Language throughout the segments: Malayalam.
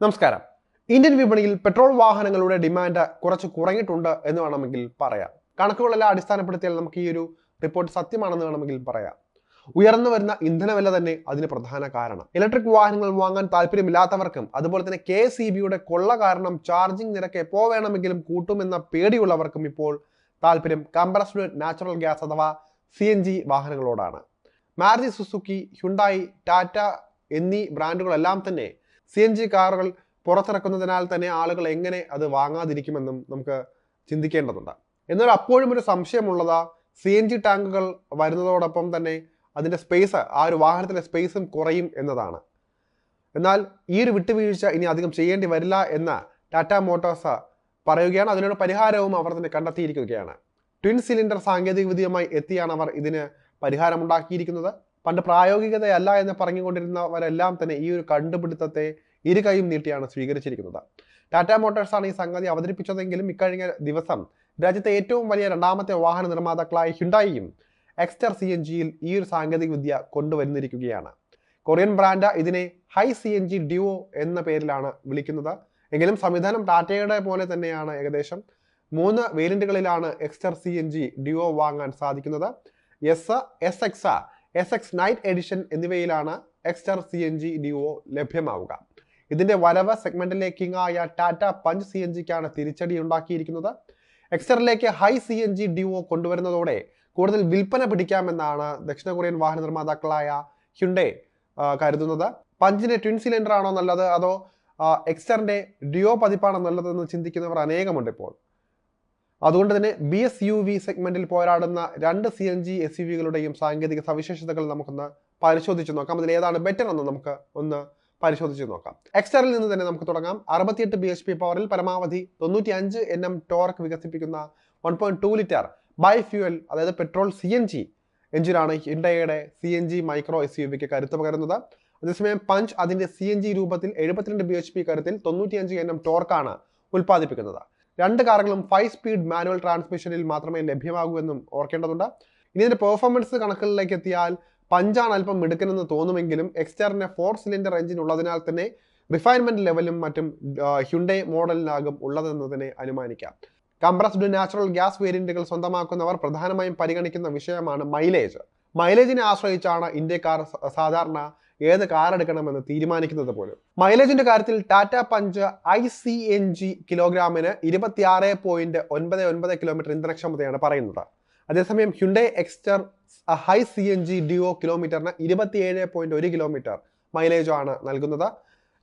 നമസ്കാരം. ഇന്ത്യൻ വിപണിയിൽ പെട്രോൾ വാഹനങ്ങളുടെ ഡിമാൻഡ് കുറച്ച് കുറഞ്ഞിട്ടുണ്ട് എന്ന് വേണമെങ്കിൽ പറയാം. കണക്കുകളെല്ലാം അടിസ്ഥാനപ്പെടുത്തിയാൽ നമുക്ക് ഈ ഒരു റിപ്പോർട്ട് സത്യമാണെന്ന് വേണമെങ്കിൽ പറയാം. ഉയർന്നു വരുന്ന ഇന്ധനവില തന്നെ അതിന് പ്രധാന കാരണം. ഇലക്ട്രിക് വാഹനങ്ങൾ വാങ്ങാൻ താല്പര്യമില്ലാത്തവർക്കും അതുപോലെ തന്നെ കെ സി ബിയുടെ കൊള്ള കാരണം ചാർജിംഗ് നിരക്ക് എപ്പോ വേണമെങ്കിലും കൂട്ടുമെന്ന പേടിയുള്ളവർക്കും ഇപ്പോൾ താല്പര്യം കംപ്രസ്ഡ് നാച്ചുറൽ ഗ്യാസ് അഥവാ സി എൻ ജി വാഹനങ്ങളോടാണ്. മാരുതി സുസുക്കി ഹ്യുണ്ടായി ടാറ്റ എന്നീ ബ്രാൻഡുകളെല്ലാം തന്നെ സി എൻ ജി കാറുകൾ പുറത്തിറക്കുന്നതിനാൽ തന്നെ ആളുകൾ എങ്ങനെ അത് വാങ്ങാതിരിക്കുമെന്നും നമുക്ക് ചിന്തിക്കേണ്ടതുണ്ട്. എന്നാൽ അപ്പോഴും ഒരു സംശയമുള്ളതാ സി എൻ ജി ടാങ്കുകൾ വരുന്നതോടൊപ്പം തന്നെ അതിന്റെ സ്പേസ് ആ ഒരു വാഹനത്തിലെ സ്പേസും കുറയും എന്നതാണ്. എന്നാൽ ഈ ഒരു വിട്ടുവീഴ്ച ഇനി അധികം ചെയ്യേണ്ടി വരില്ല എന്ന് ടാറ്റ മോട്ടോഴ്സ് പറയുകയാണ്. അതിനൊരു പരിഹാരവും അവർ തന്നെ കണ്ടെത്തിയിരിക്കുകയാണ്. ട്വിൻ സിലിണ്ടർ സാങ്കേതികവിദ്യയുമായി എത്തിയാണ് അവർ ഇതിന് പരിഹാരമുണ്ടാക്കിയിരിക്കുന്നത്. പണ്ട് പ്രായോഗികതയല്ല എന്ന് പറഞ്ഞുകൊണ്ടിരുന്നവരെല്ലാം തന്നെ ഈ ഒരു കണ്ടുപിടുത്തത്തെ ഇരു കൈയും നീട്ടിയാണ് സ്വീകരിച്ചിരിക്കുന്നത്. ടാറ്റ മോട്ടോഴ്സാണ് ഈ സംഗതി അവതരിപ്പിച്ചതെങ്കിലും ഇക്കഴിഞ്ഞ ദിവസം രാജ്യത്തെ ഏറ്റവും വലിയ രണ്ടാമത്തെ വാഹന നിർമ്മാതാക്കളായ ഹ്യുണ്ടായിയും എക്സ്റ്റർ സി എൻ ജിയിൽ ഈ ഒരു സാങ്കേതിക വിദ്യ കൊണ്ടുവന്നിരിക്കുകയാണ്. കൊറിയൻ ബ്രാൻഡ് ഇതിനെ Hy C N G duo എന്ന പേരിലാണ് വിളിക്കുന്നത്. എങ്കിലും സംവിധാനം ടാറ്റയുടെ പോലെ തന്നെയാണ് ഏകദേശം. മൂന്ന് വേരിയന്റുകളിലാണ് Exter C N G duo വാങ്ങാൻ സാധിക്കുന്നത്. S S X S X knight edition എന്നിവയിലാണ് Exter C N G duo ലഭ്യമാവുക. ഇതിന്റെ വരവ് സെഗ്മെന്റിലേക്കിങ്ങായ ടാറ്റ പഞ്ച് സി എൻ ജിക്കാണ് തിരിച്ചടി ഉണ്ടാക്കിയിരിക്കുന്നത് എക്സ്റ്ററിലേക്ക് Hy C N G duo കൊണ്ടുവരുന്നതോടെ കൂടുതൽ വിൽപ്പന പിടിക്കാമെന്നാണ് ദക്ഷിണ കൊറിയൻ വാഹന നിർമ്മാതാക്കളായ ഹ്യുണ്ടേ കരുതുന്നത്. പഞ്ചിന്റെ ട്വിൻ സിലിണ്ടർ ആണോ നല്ലത്? അതോ എക്സ്റ്ററിന്റെ ഡിയോ പതിപ്പാണോ നല്ലതെന്ന് ചിന്തിക്കുന്നവർ അനേകമുണ്ട് ഇപ്പോൾ. അതുകൊണ്ട് തന്നെ ബി എസ് യു വി സെഗ്മെന്റിൽ പോരാടുന്ന രണ്ട് C N G S U വികളുടെയും സാങ്കേതിക സവിശേഷതകൾ നമുക്കൊന്ന് പരിശോധിച്ച് നോക്കാം. അതിൽ ഏതാണ് ബെറ്റർ എന്ന് നമുക്ക് ഒന്ന് പരിശോധിച്ച് നോക്കാം. എക്സ്റ്ററിൽ നിന്ന് തന്നെ നമുക്ക് തുടങ്ങാം. അറുപത്തിയെട്ട് ബി എച്ച് പി പവറിൽ പരമാവധി തൊണ്ണൂറ്റി അഞ്ച് എൻ എം ടോർക്ക് വികസിപ്പിക്കുന്ന one point two litre bi fuel അതായത് പെട്രോൾ സി എൻ ജി എഞ്ചിനാണ് ഇൻഡയുടെ C N G micro S U വിക്ക് കരുത്ത് പകരുന്നത്. അതേസമയം പഞ്ച് അതിന്റെ സി എൻ ജി രൂപത്തിൽ എഴുപത്തിരണ്ട് ബി എച്ച് പി കരുത്തിൽ തൊണ്ണൂറ്റിയഞ്ച് എൻ എം ടോർക്കാണ് ഉൽപ്പാദിപ്പിക്കുന്നത്. രണ്ട് കാറുകളും ഫൈവ് സ്പീഡ് മാനുവൽ ട്രാൻസ്മിഷനിൽ മാത്രമേ ലഭ്യമാകൂ എന്നും ഓർക്കേണ്ടതുണ്ട്. ഇനി പെർഫോമൻസ് കണക്കുകളിലേക്ക് എത്തിയാൽ പഞ്ചാണ് അല്പം മിടുക്കനെന്ന് തോന്നുമെങ്കിലും എക്സ്റ്ററിന് ഫോർ സിലിണ്ടർ എഞ്ചിൻ ഉള്ളതിനാൽ തന്നെ റിഫൈൻമെന്റ് ലെവലും മറ്റും ഹ്യുണ്ടേ മോഡലിനാകും ഉള്ളതെന്ന് തന്നെ അനുമാനിക്കാം. കംപ്രസ്ഡ് നാച്ചുറൽ ഗ്യാസ് വേരിയന്റുകൾ സ്വന്തമാക്കുന്നവർ പ്രധാനമായും പരിഗണിക്കുന്ന വിഷയമാണ് മൈലേജ് മൈലേജിനെ ആശ്രയിച്ചാണ് ഇന്ത്യക്കാർ സാധാരണ ഏത് കാർ എടുക്കണമെന്ന് തീരുമാനിക്കുന്നത് പോലും. മൈലേജിന്റെ കാര്യത്തിൽ Tata punch i C N G കിലോഗ്രാമിന് ഇരുപത്തിയാറ് പോയിന്റ് ഒൻപത് ഒൻപത് കിലോമീറ്റർ ഇന്ധനക്ഷമതയാണ് പറയുന്നത്. അതേസമയം Hyundai Exter Hy C N G duo കിലോമീറ്ററിന് ഇരുപത്തിയേഴ് പോയിന്റ് ഒരു കിലോമീറ്റർ മൈലേജ് ആണ് നൽകുന്നത്.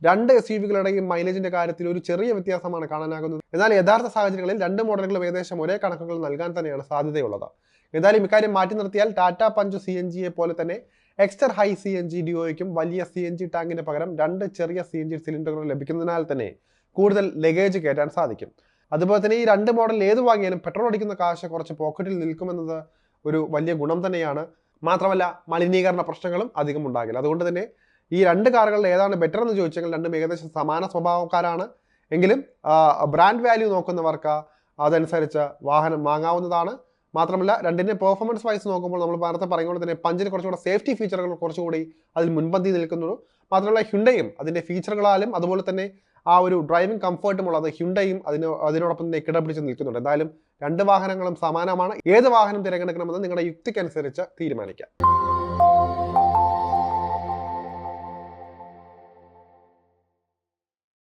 രണ്ട് എസ് യു വികളുടെയും മൈലേജിന്റെ കാര്യത്തിൽ ഒരു ചെറിയ വ്യത്യാസമാണ് കാണാനാകുന്നത്. എന്നാൽ യഥാർത്ഥ സാഹചര്യങ്ങളിൽ രണ്ട് മോഡലുകളും ഏകദേശം ഒരേ കണക്കുകൾ നൽകാൻ തന്നെയാണ് സാധ്യതയുള്ളത്. എന്തായാലും ഇക്കാര്യം മാറ്റി നിർത്തിയാൽ ടാറ്റ പഞ്ച് സി എൻ ജിയെ പോലെ തന്നെ Exter Hy C N G ഡിയോയ്ക്കും വലിയ സി എൻ ജി ടാങ്കിന് പകരം രണ്ട് ചെറിയ സി എൻ ജി സിലിണ്ടറുകൾ ലഭിക്കുന്നതിനാൽ തന്നെ കൂടുതൽ ലഗേജ് കയറ്റാൻ സാധിക്കും. അതുപോലെ തന്നെ ഈ രണ്ട് മോഡൽ ഏത് വാങ്ങിയാലും പെട്രോൾ അടിക്കുന്ന കാശ് കുറച്ച് പോക്കറ്റിൽ നിൽക്കുമെന്നത് ഒരു വലിയ ഗുണം തന്നെയാണ്. മാത്രമല്ല മലിനീകരണ പ്രശ്നങ്ങളും അധികം ഉണ്ടാകില്ല. അതുകൊണ്ട് തന്നെ ഈ രണ്ട് കാറുകളിൽ ഏതാണ് ബെറ്റർ എന്ന് ചോദിച്ചെങ്കിൽ രണ്ടും ഏകദേശം സമാന സ്വഭാവക്കാരാണ്. എങ്കിലും ബ്രാൻഡ് വാല്യൂ നോക്കുന്നവർക്ക് അതനുസരിച്ച് വാഹനം വാങ്ങാവുന്നതാണ്. മാത്രമല്ല രണ്ടിന്റെ പെർഫോമൻസ് വൈസ് നോക്കുമ്പോൾ നമ്മൾ നേരത്തെ പറയുമ്പോൾ തന്നെ പഞ്ചിന് കുറച്ചുകൂടെ സേഫ്റ്റി ഫീച്ചറുകൾ കുറച്ചുകൂടി അതിൽ മുൻപന്തി നിൽക്കുന്നുള്ളൂ മാത്രമല്ല ഹ്യുണ്ടയും അതിന്റെ ഫീച്ചറുകളാലും അതുപോലെ തന്നെ ആ ഒരു ഡ്രൈവിംഗ് കംഫർട്ടും ഉള്ളത് ഹ്യുണ്ടയും അതിന് അതിനോടൊപ്പം തന്നെ കിടപിടിച്ച് നിൽക്കുന്നുണ്ട്. എന്തായാലും രണ്ട് വാഹനങ്ങളും സമാനമാണ്. ഏത് വാഹനം തിരഞ്ഞെടുക്കണമെന്ന് നിങ്ങളുടെ യുക്തിക്കനുസരിച്ച് തീരുമാനിക്കാം.